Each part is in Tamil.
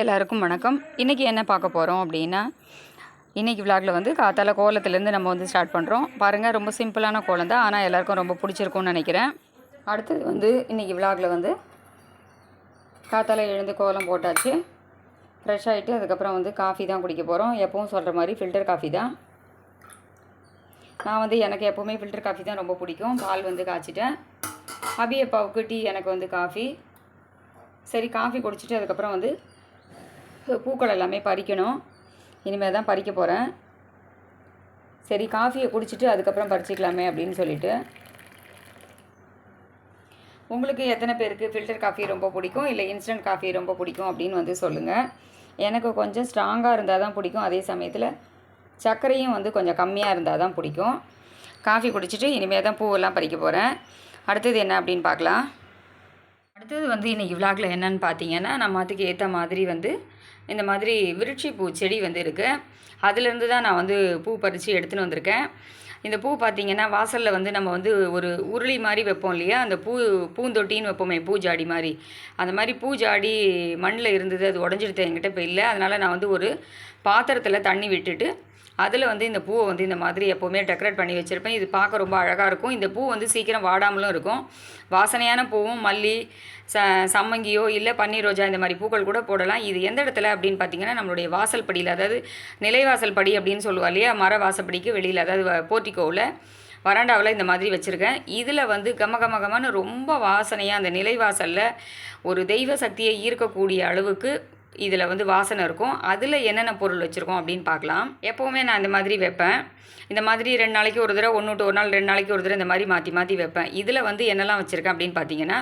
எல்லாருக்கும் வணக்கம். இன்றைக்கி என்ன பார்க்க போகிறோம் அப்படின்னா இன்றைக்கி விளாகில் வந்து காத்தால கோலத்துலேருந்து நம்ம வந்து ஸ்டார்ட் பண்ணுறோம் பாருங்கள் ரொம்ப சிம்பிளான கோலம் தான். ஆனால் எல்லாருக்கும் ரொம்ப பிடிச்சிருக்கும்னு நினைக்கிறேன். அடுத்தது வந்து இன்றைக்கி விளாகில் வந்து காத்தால எழுந்து கோலம் போட்டாச்சு. ஃப்ரெஷ் ஆகிட்டு அதுக்கப்புறம் வந்து காஃபி தான் குடிக்க போகிறோம் எப்பவும் சொல்கிற மாதிரி ஃபில்டர் காஃபி தான். நான் வந்து எனக்கு எப்போவுமே ஃபில்டர் காஃபி தான் ரொம்ப பிடிக்கும். பால் வந்து காய்ச்சிட்டேன். அபி அப்பாவுக்கு டீ எனக்கு வந்து காஃபி சரி காஃபி குடிச்சிட்டு அதுக்கப்புறம் வந்து பூக்கள் எல்லாமே பறிக்கணும். இனிமேல் தான் பறிக்க போகிறேன் சரி காஃபியை குடிச்சிட்டு அதுக்கப்புறம் பறிச்சிக்கலாமே அப்படின்னு சொல்லிட்டு. உங்களுக்கு எத்தனை பேருக்கு ஃபில்டர் காஃபி ரொம்ப பிடிக்கும்? இல்லை இன்ஸ்டன்ட் காஃபி ரொம்ப பிடிக்கும் அப்படின்னு வந்து சொல்லுங்கள் எனக்கு கொஞ்சம் ஸ்ட்ராங்காக இருந்தால் தான் பிடிக்கும். அதே சமயத்தில் சர்க்கரையும் வந்து கொஞ்சம் கம்மியாக இருந்தால் தான் பிடிக்கும். காஃபி குடிச்சிட்டு இனிமேல் தான் பூவெல்லாம் பறிக்க போகிறேன் அடுத்தது என்ன அப்படின்னு பார்க்கலாம். அடுத்தது வந்து இன்றைக்கி விளாகில் என்னென்னு பார்த்தீங்கன்னா நம்ம அதுக்கு ஏற்ற மாதிரி வந்து இந்த மாதிரி விருட்சி பூ செடி வந்து இருக்குது அதுலேருந்து தான் நான் வந்து பூ பறித்து எடுத்துன்னு வந்திருக்கேன். இந்த பூ பார்த்தீங்கன்னா வாசலில் வந்து நம்ம வந்து ஒரு உருளி மாதிரி வைப்போம் இல்லையா? அந்த பூ பூந்தொட்டின்னு வைப்போமே பூஜாடி மாதிரி. அந்த மாதிரி பூஜாடி மண்ணில் இருந்தது அது உடஞ்சிடுது என்கிட்ட இப்போ இல்லை. அதனால் நான் வந்து ஒரு பாத்திரத்தில் தண்ணி விட்டுட்டு அதில் வந்து இந்த பூவை வந்து இந்த மாதிரி எப்போவுமே டெக்கரேட் பண்ணி வச்சுருப்பேன். இது பார்க்க ரொம்ப அழகாக இருக்கும். இந்த பூ வந்து சீக்கிரம் வாடாமலும் இருக்கும். வாசனையான பூவும் மல்லி ச சம்மங்கியோ இல்லை பன்னீர் ரோஜா இந்த மாதிரி பூக்கள் கூட போடலாம். இது எந்த இடத்துல அப்படின்னு பார்த்தீங்கன்னா நம்மளுடைய வாசல் படியில் அதாவது நிலைவாசல் படி அப்படின்னு சொல்லுவா இல்லையா? மர வாசப்படிக்கு வெளியில் அதாவது போர்ட்டிக்கோவில் வராண்டாவில் இந்த மாதிரி வச்சுருக்கேன். இதில் வந்து கம கம கமன்னு ரொம்ப வாசனையாக அந்த நிலைவாசலில் ஒரு தெய்வ சக்தியை ஈர்க்கக்கூடிய அளவுக்கு இதில் வந்து வாசனை இருக்கும். அதில் என்னென்ன பொருள் வச்சுருக்கோம் அப்படின்னு பார்க்கலாம். எப்போவுமே நான் இந்த மாதிரி வைப்பேன். இந்த மாதிரி ரெண்டு நாளைக்கு ஒரு தடவை ஒன்று விட்டு ஒரு நாள் ரெண்டு நாளைக்கு ஒரு தடவை இந்த மாதிரி மாற்றி மாற்றி வைப்பேன். இதில் வந்து என்னெல்லாம் வச்சுருக்கேன் அப்படின்னு பார்த்தீங்கன்னா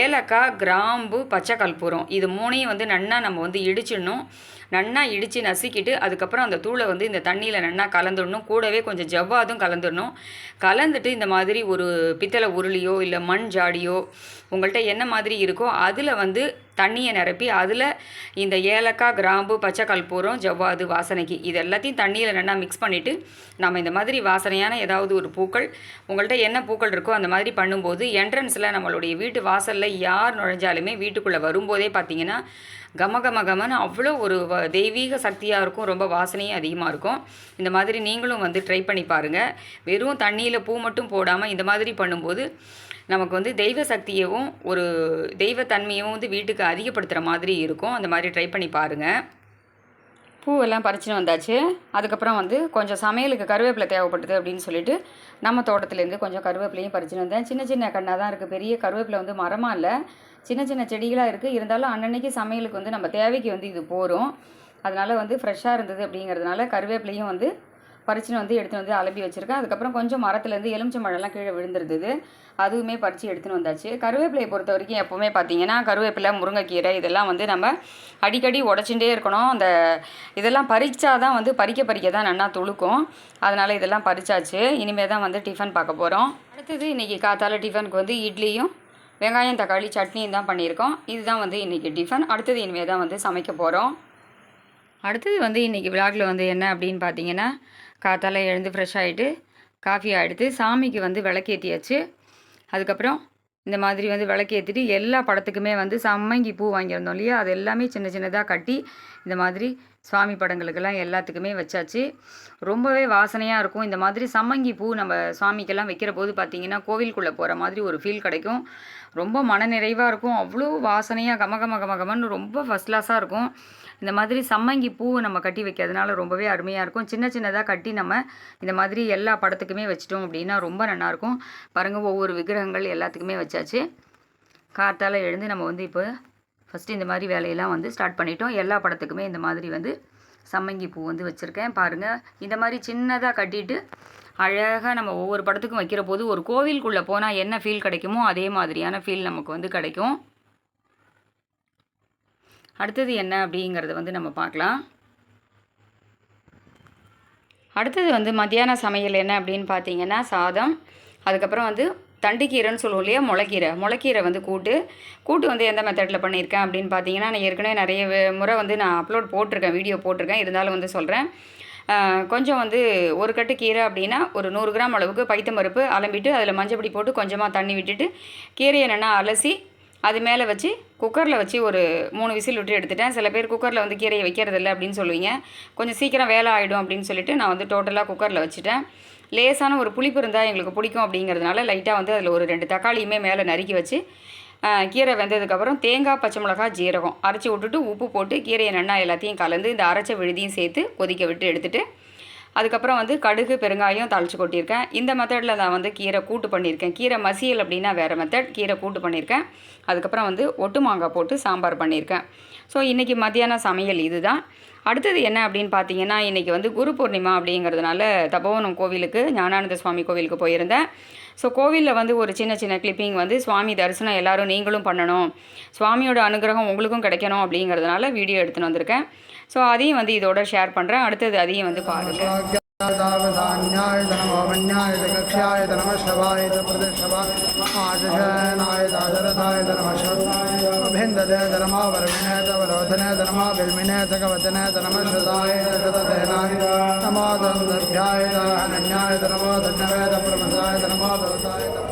ஏலக்காய் கிராம்பு பச்சை கற்பூரம் இது மூணையும் வந்து நன்னா நம்ம வந்து இடிச்சிடணும். நன்னா இடித்து நசுக்கிட்டு அதுக்கப்புறம் அந்த தூளை வந்து இந்த தண்ணியில் நன்னா கலந்துடணும். கூடவே கொஞ்சம் ஜவ்வாதும் கலந்துடணும். கலந்துட்டு இந்த மாதிரி ஒரு பித்தளை உருளியோ இல்லை மண் ஜாடியோ உங்கள்கிட்ட என்ன மாதிரி இருக்கோ அதில் வந்து தண்ணியை நிரப்பி அதில் இந்த ஏலக்காய் கிராம்பு பச்சை கல்பூரம் ஜவ்வாது வாசனைக்கு இது எல்லாத்தையும் தண்ணியில் நல்லா மிக்ஸ் பண்ணிவிட்டு நம்ம இந்த மாதிரி வாசனையான ஏதாவது ஒரு பூக்கள் உங்கள்கிட்ட என்ன பூக்கள் இருக்கோ அந்த மாதிரி பண்ணும்போது என்ட்ரன்ஸில் நம்மளுடைய வீட்டு வாசலில் யார் நுழைஞ்சாலுமே வீட்டுக்குள்ளே வரும்போதே பார்த்தீங்கன்னா கம கம கமன்னு அவ்வளோ ஒரு வ- தெய்வீக சக்தியாக இருக்கும் ரொம்ப வாசனையும் அதிகமாக இருக்கும். இந்த மாதிரி நீங்களும் வந்து ட்ரை பண்ணி பாருங்கள் வெறும் தண்ணியில் பூ மட்டும் போடாமல் இந்த மாதிரி பண்ணும்போது நமக்கு வந்து தெய்வ சக்தியவும் ஒரு தெய்வத்தன்மையும் வந்து வீட்டுக்கு அதிகப்படுத்துகிற மாதிரி இருக்கும். அந்த மாதிரி ட்ரை பண்ணி பாருங்கள் பூவெல்லாம் பறிச்சுன்னு வந்தாச்சு. அதுக்கப்புறம் வந்து கொஞ்சம் சமையலுக்கு கருவேப்பிலை தேவைப்பட்டது அப்படின்னு சொல்லிட்டு நம்ம தோட்டத்துலேருந்து கொஞ்சம் கருவேப்பிலையும் பறிச்சுன்னு வந்தேன். சின்ன சின்ன கண்ணாக தான் இருக்குது பெரிய கருவேப்பிலை வந்து மரமாக இல்லை. சின்ன சின்ன செடிகளாக இருக்குது இருந்தாலும் அன்னன்னைக்கு சமையலுக்கு வந்து நம்ம தேவைக்கு வந்து இது போகிறோம் அதனால் வந்து ஃப்ரெஷ்ஷாக இருந்தது அப்படிங்கிறதுனால கருவேப்பிலையும் வந்து பறிச்சுன்னு வந்து எடுத்துன்னு வந்து அலம்பி வச்சுருக்கேன். அதுக்கப்புறம் கொஞ்சம் மரத்துலேருந்து எலுமிச்சம்பழம்லாம் கீழே விழுந்துருந்தது. அதுவுமே பறித்து எடுத்துன்னு வந்தாச்சு. கருவேப்பிலையை பொறுத்த வரைக்கும் எப்போவுமே பார்த்தீங்கன்னா கருவேப்பிலை முருங்கைக்கீரை இதெல்லாம் வந்து நம்ம அடிக்கடி உடச்சுட்டே இருக்கணும். அந்த இதெல்லாம் பறித்தா தான் வந்து பறிக்க பறிக்க தான் நல்லா துளுக்கும். அதனால் இதெல்லாம் பறிச்சாச்சு. இனிமேல் தான் வந்து டிஃபன் பார்க்க போகிறோம் அடுத்தது இன்றைக்கி காத்தால டிஃபனுக்கு வந்து இட்லியும் வெங்காயம் தக்காளி சட்னியும் தான் பண்ணியிருக்கோம். இதுதான் வந்து இன்றைக்கி டிஃபன் அடுத்தது இனிமேல் தான் வந்து சமைக்க போகிறோம் அடுத்தது வந்து இன்றைக்கி விழாக்கில் வந்து என்ன அப்படின்னு பார்த்தீங்கன்னா காத்தால எழுந்து ஃப்ரெஷ் ஆகிட்டு காஃபி எடுத்து சாமிக்கு வந்து விளக்கேற்றியாச்சு அதுக்கப்புறம் இந்த மாதிரி வந்து விளக்கேற்றிட்டு எல்லா படத்துக்குமே வந்து சம்மங்கி பூ வாங்கியிருந்தோம் இல்லையா? அது எல்லாமே சின்ன சின்னதாக கட்டி இந்த மாதிரி சுவாமி படங்களுக்கெல்லாம் எல்லாத்துக்குமே வச்சாச்சு. ரொம்பவே வாசனையாக இருக்கும். இந்த மாதிரி சம்மங்கி பூ நம்ம சுவாமிக்கெல்லாம் வைக்கிற போது பார்த்திங்கன்னா கோவிலுக்குள்ளே போகிற மாதிரி ஒரு ஃபீல் கிடைக்கும். ரொம்ப மனநிறைவாக இருக்கும். அவ்வளோ வாசனையாக கம கம கம கமன்னு ரொம்ப ஃபஸ்ட் கிளாஸாக இருக்கும். இந்த மாதிரி சம்மங்கி பூவை நம்ம கட்டி வைக்கிறதுனால ரொம்பவே அருமையாக இருக்கும். சின்ன சின்னதாக கட்டி நம்ம இந்த மாதிரி எல்லா படத்துக்குமே வச்சிட்டோம் அப்படின்னா ரொம்ப நல்லாயிருக்கும் பாருங்கள் ஒவ்வொரு விக்கிரகங்கள் எல்லாத்துக்குமே வச்சாச்சு. காற்றால் எழுந்து நம்ம வந்து இப்போ ஃபஸ்ட்டு இந்த மாதிரி வேலையெல்லாம் வந்து ஸ்டார்ட் பண்ணிட்டோம். எல்லா படத்துக்குமே இந்த மாதிரி வந்து சம்மங்கி பூ வந்து வச்சுருக்கேன். பாருங்கள் இந்த மாதிரி சின்னதாக கட்டிட்டு அழகாக நம்ம ஒவ்வொரு படத்துக்கும் வைக்கிற போது ஒரு கோவிலுக்குள்ளே போனால் என்ன ஃபீல் கிடைக்குமோ அதே மாதிரியான ஃபீல் நமக்கு வந்து கிடைக்கும். அடுத்தது என்ன அப்படிங்கிறத வந்து நம்ம பார்க்கலாம். அடுத்தது வந்து மத்தியான சமையல் என்ன அப்படின்னு பார்த்தீங்கன்னா சாதம். அதுக்கப்புறம் வந்து தண்டுக்கீரைன்னு சொல்லுவோம் இல்லையா? முளைக்கீரை. முளைக்கீரை வந்து கூட்டு. கூட்டு வந்து எந்த மெத்தடில் பண்ணியிருக்கேன் அப்படின்னு பார்த்தீங்கன்னா நான் ஏற்கனவே நிறைய முறை வந்து நான் அப்லோட் போட்டிருக்கேன் வீடியோ போட்டிருக்கேன். இருந்தாலும் வந்து சொல்கிறேன் கொஞ்சம் வந்து ஒரு கட்டு கீரை அப்படின்னா ஒரு நூறு கிராம் அளவுக்கு பைத்தம்பருப்பு அலம்பிட்டு அதில் மஞ்சப்பொடி போட்டு கொஞ்சமாக தண்ணி விட்டுட்டு கீரையை என்னென்னா அலசி அது மேலே வச்சு குக்கரில் வச்சு ஒரு மூணு விசில் விட்டு எடுத்துட்டேன். சில பேர் குக்கரில் வந்து கீரையை வைக்கிறதில்ல அப்படின்னு சொல்லுவீங்க. கொஞ்சம் சீக்கிரம் வேலை ஆகிடும் அப்படின்னு சொல்லிட்டு நான் வந்து டோட்டலாக குக்கரில் வச்சுட்டேன். லேசான ஒரு புளிப்பு இருந்தால் எங்களுக்கு பிடிக்கும் அப்படிங்கிறதுனால லைட்டாக வந்து அதில் ஒரு ரெண்டு தக்காளியுமே மேலே நறுக்கி வச்சு கீரை வெந்ததுக்கப்புறம் தேங்காய் பச்சை மிளகாய் ஜீரகம். அரைச்சி விட்டுட்டு உப்பு போட்டு கீரையை நன்னா எல்லாத்தையும் கலந்து இந்த அரைச்ச விழுதியும் சேர்த்து கொதிக்க விட்டு எடுத்துகிட்டு அதுக்கப்புறம் வந்து கடுகு பெருங்காயம் தாளித்து கொட்டியிருக்கேன். இந்த மெத்தடில் நான் வந்து கீரை கூட்டு பண்ணியிருக்கேன். கீரை மசியல் அப்படின்னா வேறு மெத்தட் கீரை கூட்டு பண்ணியிருக்கேன். அதுக்கப்புறம் வந்து ஒட்டு மாங்காய் போட்டு சாம்பார் பண்ணியிருக்கேன். ஸோ இன்றைக்கி மத்தியான சமையல் இதுதான். அடுத்தது என்ன அப்படின்னு பார்த்தீங்கன்னா இன்றைக்கி வந்து குரு பூர்ணிமா அப்படிங்கிறதுனால தபோவனம் கோவிலுக்கு ஞானானந்த சுவாமி கோவிலுக்கு போயிருந்தேன். ஸோ கோவிலில் வந்து ஒரு சின்ன சின்ன கிளிப்பிங் வந்து சுவாமி தரிசனம் எல்லோரும் நீங்களும் பண்ணணும். சுவாமியோட அனுகிரகம் உங்களுக்கும் கிடைக்கணும் அப்படிங்கிறதுனால வீடியோ எடுத்துன்னு வந்திருக்கேன். ஸோ அதையும் வந்து இதோட ஷேர் பண்ணுறேன் அடுத்தது அதையும் வந்து பாருங்கள் ्याय नमो मन्याय कक्ष्याय नमः शवाय प्रदर्शवाय आशनाय दादरथाय नमः अभिन्ददे नमः वरविनय तवरोधने नमः बिल्मिने सकवचने नमः श्रदाय शतसेनाय नमो दन्दभ्याय हनन्याय नमो धन्यवेद प्रमदाय नमो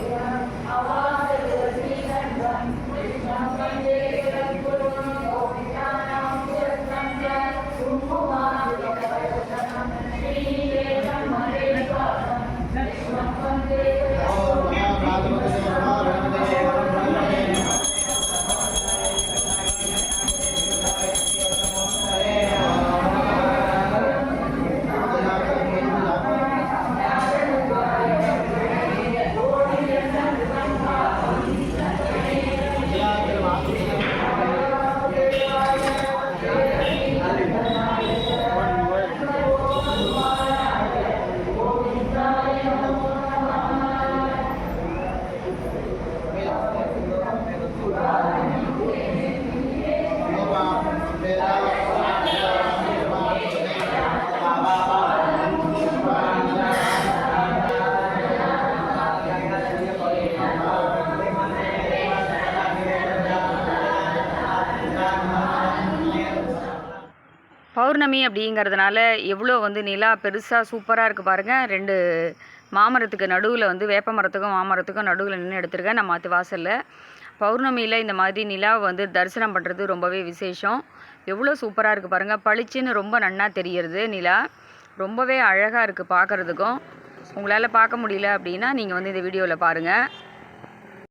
பௌர்ணமி அப்படிங்கிறதுனால எவ்வளோ வந்து நிலா பெருசாக சூப்பராக இருக்குது பாருங்கள் ரெண்டு மாமரத்துக்கு நடுவில் வந்து வேப்ப மரத்துக்கும் மாமரத்துக்கும் நடுவில் நின்று எடுத்திருக்கேன் நம்ம மாற்று வாசலில் பௌர்ணமியில் இந்த மாதிரி நிலாவை வந்து தரிசனம் பண்ணுறது ரொம்பவே விசேஷம். எவ்வளோ சூப்பராக இருக்குது பாருங்கள் பளிச்சுன்னு ரொம்ப நன்னா தெரியறது நிலா. ரொம்பவே அழகாக இருக்குது பார்க்குறதுக்கும் உங்களால் பார்க்க முடியல அப்படின்னா நீங்கள் வந்து இந்த வீடியோவில் பாருங்கள்